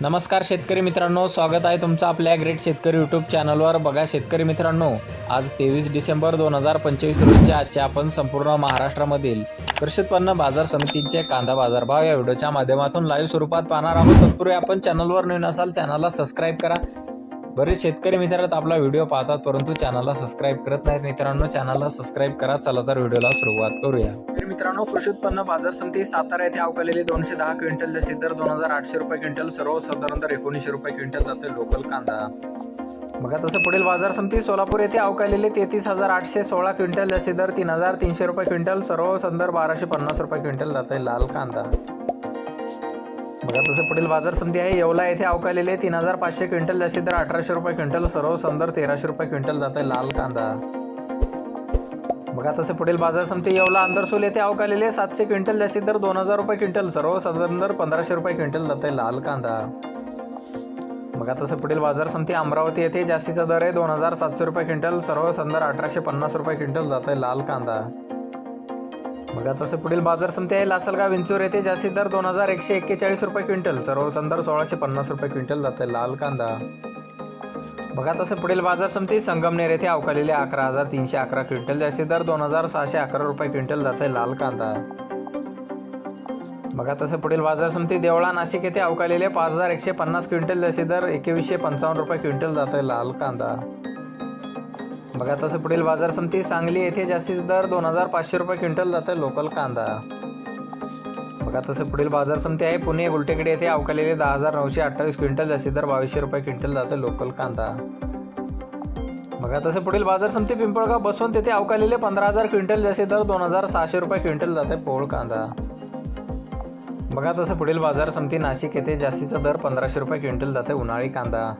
नमस्कार शेतकरी मित्रांनो स्वागत आहे तुमचं आपल्या ग्रेट शेतकरी यूट्यूब चॅनलवर बघा शेतकरी मित्रांनो आज तेवीस डिसेंबर दोन हजार पंचवीस रोजीच्या आजच्या आपण संपूर्ण महाराष्ट्रामधील कृषी उत्पन्न बाजार समितींचे कांदा बाजारभाव या व्हिडिओच्या माध्यमातून लाईव्ह स्वरूपात पाहणार आहोत. तत्पूर्वी आपण चॅनलवर नवीन असाल चॅनलला सबस्क्राईब करा. बरेच शेतकरी मित्रात आपला व्हिडिओ पाहतात परंतु चॅनलला सबस्क्राईब करत नाहीत मित्रांनो. चॅनलला सबस्क्राईब करा चला तर व्हिडिओला सुरुवात करूया. तर मित्रांनो कृषी उत्पन्न बाजार समिती सातारा येथे अवकालेले दोनशे दहा क्विंटल जसे दर दोन हजार आठशे रुपये क्विंटल सर्वसाधारण तर एकोणीसशे रुपये क्विंटल जाते लोकल कांदा. बघा तसं पुढील बाजार समिती सोलापूर येथे अवकालेले तेहतीस हजार आठशे सोळा क्विंटल जसे दर तीन हजार तीनशे रुपये क्विंटल सर्वसंदर बाराशे पन्नास रुपये क्विंटल जाते लाल कांदा. बघा तसं पुढील बाजार समिती आहे येवला येथे अवकालेले तीन हजार पाचशे क्विंटल जसे दर अठराशे रुपये क्विंटल सर्वसंदर तेराशे रुपये क्विंटल जाते लाल कांदा. बघा तसे पुढील बाजार समिती येवला अंदरसूल येथे अवकालेले सातशे क्विंटल जास्तीत दर दोन हजार रुपये क्विंटल. सर्व साधारण दर पंधराशे रुपये क्विंटल जाते लाल कांदा. बघा तसं पुढील बाजार समिती अमरावती येथे जास्तीचा दर आहे दोन हजार सातशे रुपये क्विंटल. सर्व संदर अठराशे पन्नास रुपये क्विंटल जाते लाल कांदा. बघा तसं पुढील बाजार समिती आहे लासलगाव विंचूर येथे जास्तीत दर दोन हजार एकशे एक्केचाळीस रुपये क्विंटल. सर्व संदर सोळाशे पन्नास रुपये क्विंटल जाते लाल कांदा. बघा तसं पुढील बाजार समिती संगमनेर येथे अवकालेले अकरा हजार तीनशे अकरा क्विंटल जास्ती दर दोन हजार सहाशे अकरा रुपये क्विंटल जाते लाल कांदा. बघा तसं पुढील बाजार समिती देवळा नाशिक येथे अवकालेले पाच हजार एकशे पन्नास क्विंटल जास्ती दर एकवीसशे पंचावन्न रुपये क्विंटल जाते लाल कांदा. बघा तसं पुढील बाजार समिती सांगली येथे जास्तीत दर दोन हजार पाचशे रुपये क्विंटल जाते लोकल कांदा. बघा तसं पुढील बाजार समिती आहे. पुणे गुलटेकडे येथे अवकालेले दहा हजार नऊशे अठ्ठावीस क्विंटल जास्तीत दर बावीसशे रुपये क्विंटल जातो लोकल कांदा. बघा तसं पुढील बाजार समिती पिंपळगाव बसवून तेथे अवकालेले पंधरा हजार क्विंटल जसे दर दोन हजार सहाशे रुपये क्विंटल जाते पोळ कांदा. बघा तसं पुढील बाजार समिती नाशिक येथे जास्तीचा दर पंधराशे रुपये क्विंटल जाते उन्हाळी कांदा.